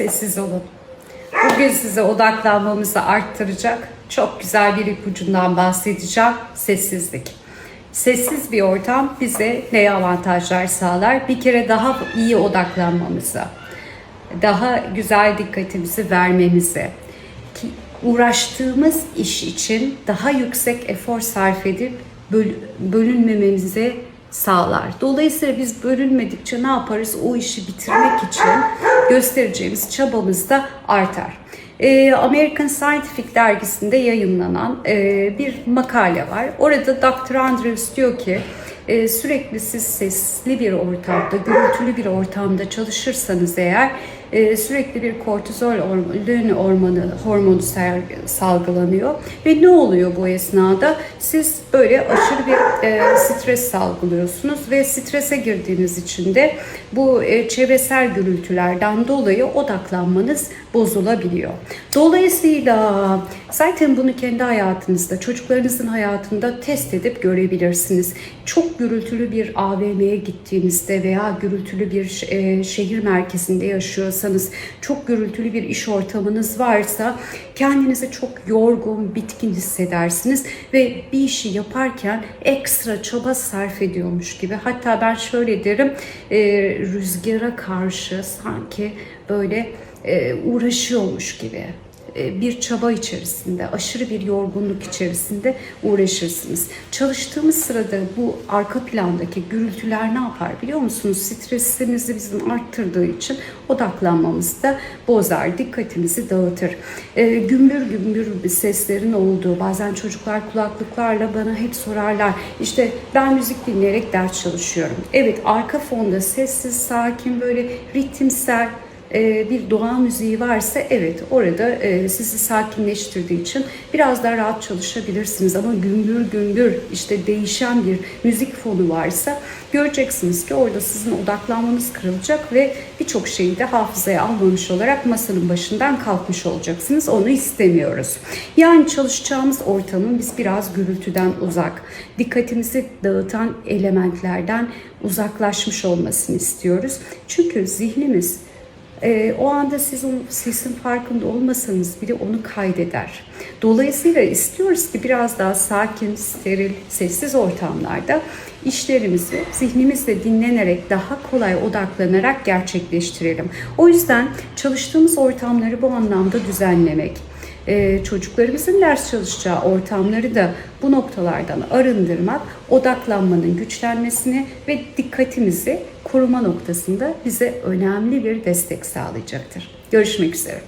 sessiz olun. Bugün size odaklanmamızı arttıracak çok güzel bir ipucundan bahsedeceğim. Sessizlik. Sessiz bir ortam bize neye avantajlar sağlar? Bir kere daha iyi odaklanmamıza, daha güzel dikkatimizi vermemize, ki uğraştığımız iş için daha yüksek efor sarf edip böl- bölünmememize sağlar. Dolayısıyla biz bölünmedikçe ne yaparız? O işi bitirmek için göstereceğimiz çabamız da artar. Ee, American Scientific dergisinde yayınlanan e, bir makale var. Orada Dr. Andrews diyor ki e, sürekli siz sesli bir ortamda, gürültülü bir ortamda çalışırsanız eğer e, sürekli bir kortizol hormonu, hormonu, hormonu sal- salgılanıyor ve ne oluyor bu esnada? Siz böyle aşırı bir e, stres salgılıyorsunuz ve strese girdiğiniz için de bu e, çevresel gürültülerden dolayı odaklanmanız bozulabiliyor. Dolayısıyla zaten bunu kendi hayatınızda, çocuklarınızın hayatında test edip görebilirsiniz. Çok gürültülü bir AVM'ye gittiğinizde veya gürültülü bir e, şehir merkezinde yaşıyorsanız, çok gürültülü bir iş ortamınız varsa kendinizi çok yorgun, bitkin hissedersiniz ve bir işi yaparken ekstra çaba sarf ediyormuş gibi. Hatta ben şöyle derim, e, rüzgara karşı sanki böyle e, uğraşıyormuş gibi bir çaba içerisinde, aşırı bir yorgunluk içerisinde uğraşırsınız. Çalıştığımız sırada bu arka plandaki gürültüler ne yapar biliyor musunuz? Stresimizi bizim arttırdığı için odaklanmamızı da bozar, dikkatimizi dağıtır. E, gümbür gümbür seslerin olduğu, bazen çocuklar kulaklıklarla bana hep sorarlar. İşte ben müzik dinleyerek ders çalışıyorum. Evet arka fonda sessiz, sakin, böyle ritimsel, e, bir doğa müziği varsa evet orada e, sizi sakinleştirdiği için biraz daha rahat çalışabilirsiniz. Ama gümbür gümbür işte değişen bir müzik fonu varsa göreceksiniz ki orada sizin odaklanmanız kırılacak ve birçok şeyi de hafızaya almamış olarak masanın başından kalkmış olacaksınız. Onu istemiyoruz. Yani çalışacağımız ortamın biz biraz gürültüden uzak, dikkatimizi dağıtan elementlerden uzaklaşmış olmasını istiyoruz. Çünkü zihnimiz ee, o anda siz o sesin farkında olmasanız bile onu kaydeder. Dolayısıyla istiyoruz ki biraz daha sakin, steril, sessiz ortamlarda işlerimizi zihnimizle dinlenerek daha kolay odaklanarak gerçekleştirelim. O yüzden çalıştığımız ortamları bu anlamda düzenlemek, ee, çocuklarımızın ders çalışacağı ortamları da bu noktalardan arındırmak odaklanmanın güçlenmesini ve dikkatimizi koruma noktasında bize önemli bir destek sağlayacaktır. Görüşmek üzere.